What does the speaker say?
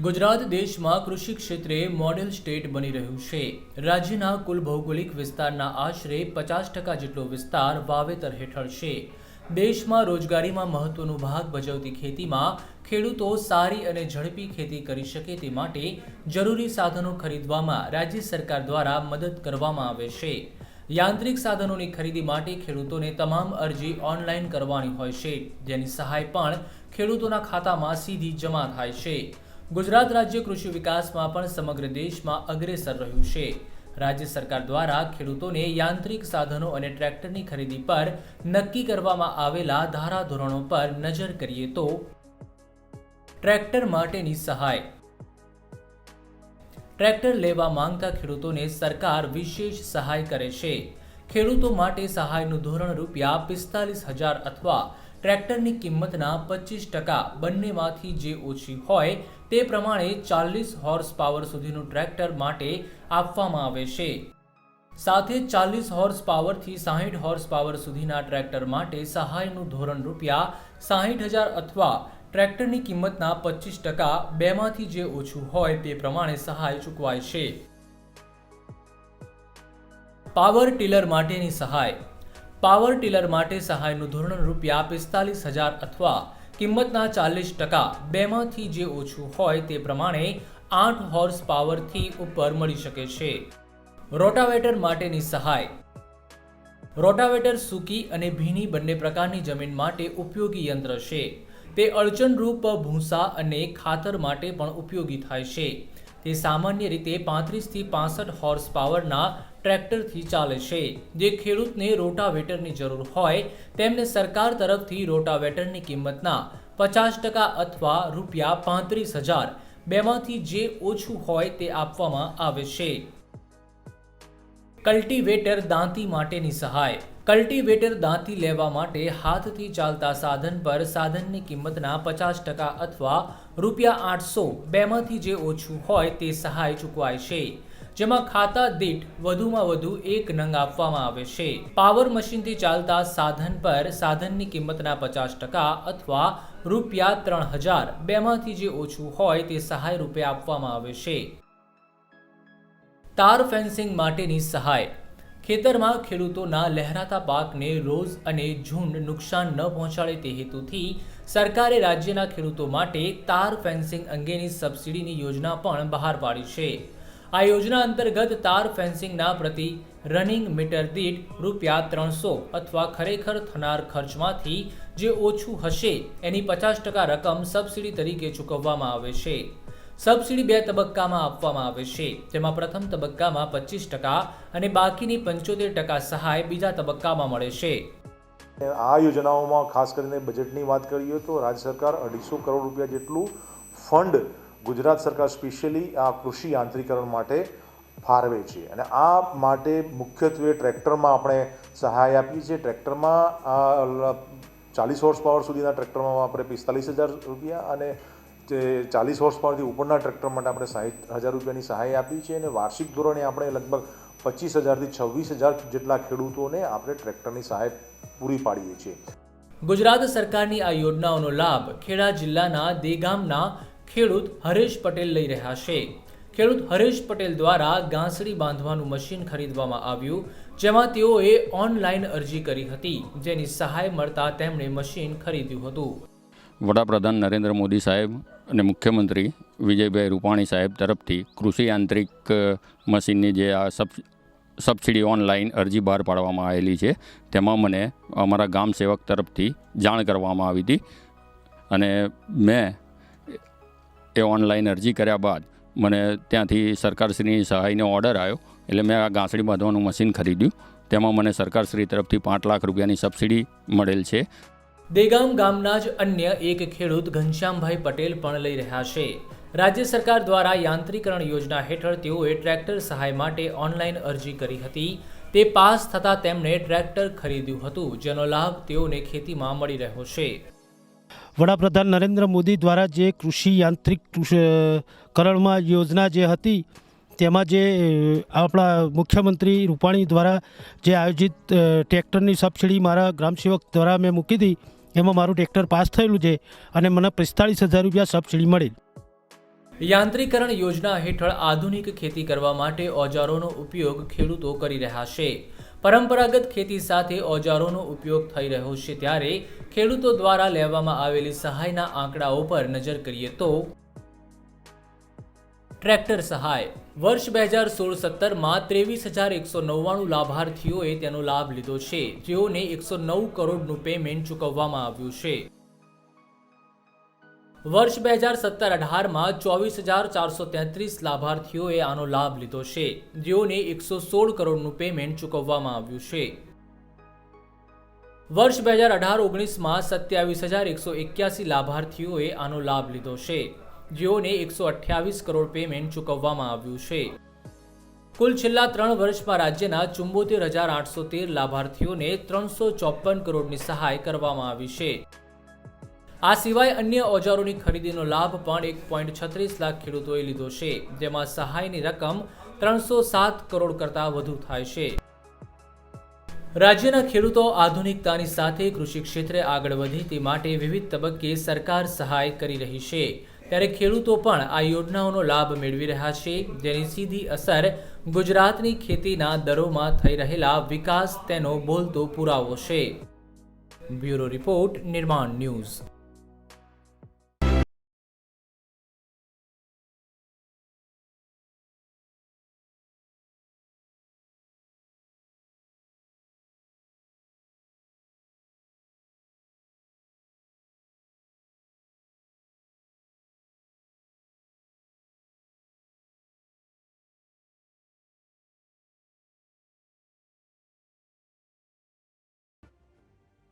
ગુજરાત દેશમાં કૃષિ ક્ષેત્રે મોડેલ સ્ટેટ બની રહ્યું છે. રાજ્યના કુલ ભૌગોલિક વિસ્તારના આશરે પચાસ ટકા જેટલો વિસ્તાર વાવેતર હેઠળ છે. દેશમાં રોજગારીમાં મહત્વનો ભાગ ભજવતી ખેતીમાં ખેડૂતો સારી અને ઝડપી ખેતી કરી શકે તે માટે જરૂરી સાધનો ખરીદવામાં રાજ્ય સરકાર દ્વારા મદદ કરવામાં આવે છે. યાંત્રિક સાધનોની ખરીદી માટે ખેડૂતોને તમામ અરજી ઓનલાઈન કરવાની હોય છે. જેની સહાય પણ ખેડૂતોના ખાતામાં સીધી જમા થાય છે. ગુજરાત રાજ્ય કૃષિ વિકાસમાં પણ સમગ્ર દેશમાં અગ્રેસર રહ્યું છે. રાજ્ય સરકાર દ્વારા ખેડૂતોને યાંત્રિક સાધનો અને ટ્રેક્ટરની ખરીદી પર નક્કી કરવામાં આવેલા ધારાધોરણો પર નજર કરીએ તો ટ્રેક્ટર માટેની સહાય. ટ્રેક્ટર લેવા માંગતા ખેડૂતોને સરકાર વિશેષ સહાય કરે છે. ખેડૂતો માટે સહાયનું ધોરણ રૂપિયા પિસ્તાલીસ હજાર અથવા ટ્રેક્ટરની કિંમતના પચીસ ટકા બંનેમાંથી જે ઓછી હોય તે પ્રમાણે ચાલીસ હોર્સ પાવર સુધીનું ટ્રેક્ટર માટે આપવામાં આવે છે. સાથે ચાલીસ હોર્સ પાવરથી સાહીઠ હોર્સ પાવર સુધીના ટ્રેક્ટર માટે સહાયનું ધોરણ રૂપિયા સાહીઠ હજાર અથવા ટ્રેક્ટરની કિંમતના પચીસ ટકા બેમાંથી જે ઓછું હોય તે પ્રમાણે સહાય ચૂકવાય છે. પાવર ટીલર માટેની સહાય પાવર ટીલર માટે સહાયનું ધોરણ રૂપિયા પિસ્તાલીસ હજાર અથવા કિંમતના ચાલીસ ટકા બેમાંથી જે ઓછું હોય તે પ્રમાણે આઠ હોર્સ પાવરથી ઉપર મળી શકે છે. રોટાવેટર માટેની સહાય. રોટાવેટર સૂકી અને ભીની બંને પ્રકારની જમીન માટે ઉપયોગી યંત્ર છે. તે અડચણરૂપ ભૂંસા અને ખાતર માટે પણ ઉપયોગી થાય છે. તે સામાન્ય રીતે પાંત્રીસથી પાસઠ હોર્સ પાવરના ટ્રેક્ટરથી ચાલે છે. જે ખેડૂતને રોટાવેટરની જરૂર હોય, તેમને સરકાર તરફથી રોટાવેટરની કિંમતના પચાસ ટકા અથવા રૂપિયા પાંત્રીસ હજાર બેમાંથી જે ઓછું હોય તે આપવામાં આવે છે. કલ્ટિવેટર દાંતી માટેની સહાય કલ્ટિવેટર દાંતી લેવા માટે હાથથી ચાલતા સાધન પર સાધનની કિંમતના પચાસ ટકા અથવા રૂપિયા આઠસો બેમાંથી જે ઓછું હોય તે સહાય ચૂકવાય છે, જેમાં ખાતા દીઠ વધુમાં વધુ એક નંગ આપવામાં આવે છે. પાવર મશીનથી ચાલતા સાધન પર સાધનની કિંમતના પચાસ ટકા અથવા રૂપિયા ત્રણ હજાર બેમાંથી જે ઓછું હોય તે સહાય રૂપે આપવામાં આવે છે. તાર ફેન્સિંગ માટેની સહાય ખેતરમાં ખેડૂતોના લહેરાતા પાકને રોજ અને ઝુંડ નુકસાન ન પહોંચાડે તે હેતુથી સરકારે રાજ્યના ખેડૂતો માટે તાર ફેન્સિંગ અંગેની સબસિડીની યોજના પણ બહાર પાડી છે. આ યોજના અંતર્ગત તાર ફેન્સિંગના પ્રતિ રનિંગ મીટર દીઠ રૂપિયા ત્રણસો અથવા ખરેખર થનાર ખર્ચમાંથી જે ઓછું હશે એની પચાસ ટકા રકમ સબસિડી તરીકે ચૂકવવામાં આવે છે. સબસિડી બે તબક્કામાં આપવામાં આવે છે. તેમાં પ્રથમ તબક્કામાં પચીસ ટકા અને બાકીની પંચોતેર ટકા સહાય બીજા તબક્કામાં મળે છે. આ યોજનાઓમાં ખાસ કરીને બજેટની વાત કરીએ તો રાજ્ય સરકાર અઢીસો કરોડ રૂપિયા જેટલું ફંડ ગુજરાત સરકાર સ્પેશિયલી આ કૃષિ યાંત્રિકરણ માટે ફાળવે છે. અને આ માટે મુખ્યત્વે ટ્રેક્ટરમાં આપણે સહાય આપીએ છીએ. ટ્રેક્ટરમાં ચાલીસ હોર્સ પાવર સુધીના ટ્રેક્ટરમાં આપણે પિસ્તાલીસ હજાર રૂપિયા અને જે ચાલીસ હોર્સ પાવરથી ઉપરના ટ્રેક્ટર માટે આપણે સાહીઠ હજાર રૂપિયાની સહાય આપી છે અને વાર્ષિક ધોરણે આપણે લગભગ પચીસ હજારથી છવ્વીસ હજાર જેટલા ખેડૂતોને આપણે ટ્રેક્ટરની સહાય પૂરી પાડીએ છીએ. ગુજરાત સરકારની આ યોજનાઓનો લાભ ખેડા જિલ્લાના દેગામના ખેડૂત હરેશ પટેલ લઈ રહ્યા છે. ખેડૂત હરેશ પટેલ દ્વારા ગાંસડી બાંધવાનું મશીન ખરીદવામાં આવ્યું, જેમાં તેઓએ ઓનલાઈન અરજી કરી હતી, જેની સહાય મળતા તેમણે મશીન ખરીદ્યું હતું. વડાપ્રધાન નરેન્દ્ર મોદી સાહેબ અને મુખ્યમંત્રી વિજયભાઈ રૂપાણી સાહેબ તરફથી કૃષિ યાંત્રિક મશીનની જે આ સબ, સબસિડી ઓનલાઈન અરજી બહાર પાડવામાં આવેલી છે, તેમાં મને અમારા ગામ સેવક તરફથી જાણ કરવામાં આવી હતી અને મેં એ ઓનલાઈન અરજી કર્યા બાદ મને ત્યાંથી સરકારશ્રીની સહાયનો ઓર્ડર આવ્યો, એટલે મેં આ ગાંસડી બાંધવાનું મશીન ખરીદ્યું. તેમાં મને સરકારશ્રી તરફથી પાંચ લાખ રૂપિયાની સબસિડી મળેલ છે. દેગામ ગામના જ અન્ય એક ખેડૂત ઘનશ્યામભાઈ પટેલ પણ લઈ રહ્યા છે. રાજ્ય સરકાર દ્વારા યાંત્રિકરણ યોજના હેઠળ તેઓએ ટ્રેક્ટર સહાય માટે ઓનલાઈન અરજી કરી હતી. તે પાસ થતાં તેમણે ટ્રેક્ટર ખરીદ્યું હતું, જેનો લાભ તેઓને ખેતીમાં મળી રહ્યો છે. વડાપ્રધાન નરેન્દ્ર મોદી દ્વારા જે કૃષિ યાંત્રિક કરણમાં યોજના જે હતી, તેમાં જે આપણા મુખ્યમંત્રી રૂપાણી દ્વારા જે આયોજિત ટ્રેક્ટરની સબસિડી મારા ગ્રામસેવક દ્વારા મેં મૂકી હતી એમાં મારું ટ્રેક્ટર પાસ થયેલું છે અને મને પિસ્તાળીસ હજાર રૂપિયા સબસિડી મળી યાંત્રીકરણ યોજના હેઠળ આધુનિક ખેતી કરવા માટે ઓજારોનો ઉપયોગ ખેડૂતો કરી રહ્યા છે. પરંપરાગત ખેતી સાથે ઓજારોનો ઉપયોગ થઈ રહ્યો છે ત્યારે ખેડૂતો દ્વારા લેવામાં આવેલી સહાયના આંકડાઓ પર નજર કરીએ તો ટ્રેક્ટર સહાય. વર્ષ બે હજાર સોળ સત્તરમાં ત્રેવીસ હજાર એકસો નવ્વાણું લાભાર્થીઓએ તેનો લાભ લીધો છે. જેઓને એકસો નવ કરોડનું પેમેન્ટ ચૂકવવામાં આવ્યું છે. વર્ષ બે હજાર સત્તર અઢારમાં ચોવીસ હજાર ચારસો તેત્રીસ લાભાર્થીઓએ આનો લાભ લીધો છે. જેઓને એકસો સોળ કરોડનું પેમેન્ટ ચૂકવવામાં આવ્યું છે. વર્ષ બે હજાર અઢાર ઓગણીસમાં સત્યાવીસ હજાર એકસો એક્યાસી લાભાર્થીઓએ આનો લાભ લીધો છે. જેઓને એકસો અઠ્યાવીસ કરોડ પેમેન્ટ ચૂકવવામાં આવ્યું છે. કુલ છેલ્લા ત્રણ વર્ષમાં રાજ્યના ચુંબોતેર હજાર આઠસો તેર લાભાર્થીઓને ત્રણસો ચોપન કરોડની સહાય કરવામાં આવી છે. આ સિવાય અન્ય ઓજારોની ખરીદીનો લાભ પણ એક પોઈન્ટ છત્રીસ લાખ ખેડૂતોએ લીધો છે, જેમાં સહાયની રકમ ત્રણસો સાત કરોડ કરતાં વધુ થાય છે. રાજ્યના ખેડૂતો આધુનિકતાની સાથે કૃષિ ક્ષેત્રે આગળ વધે તે માટે વિવિધ તબક્કે સરકાર સહાય કરી રહી છે. ત્યારે ખેડૂતો પણ આ યોજનાઓનો લાભ મેળવી રહ્યા છે. જેની સીધી અસર ગુજરાતની ખેતીના દરોમાં થઈ રહેલા વિકાસ તેનો બોલતો પુરાવો છે. Bureau report, Nirman news.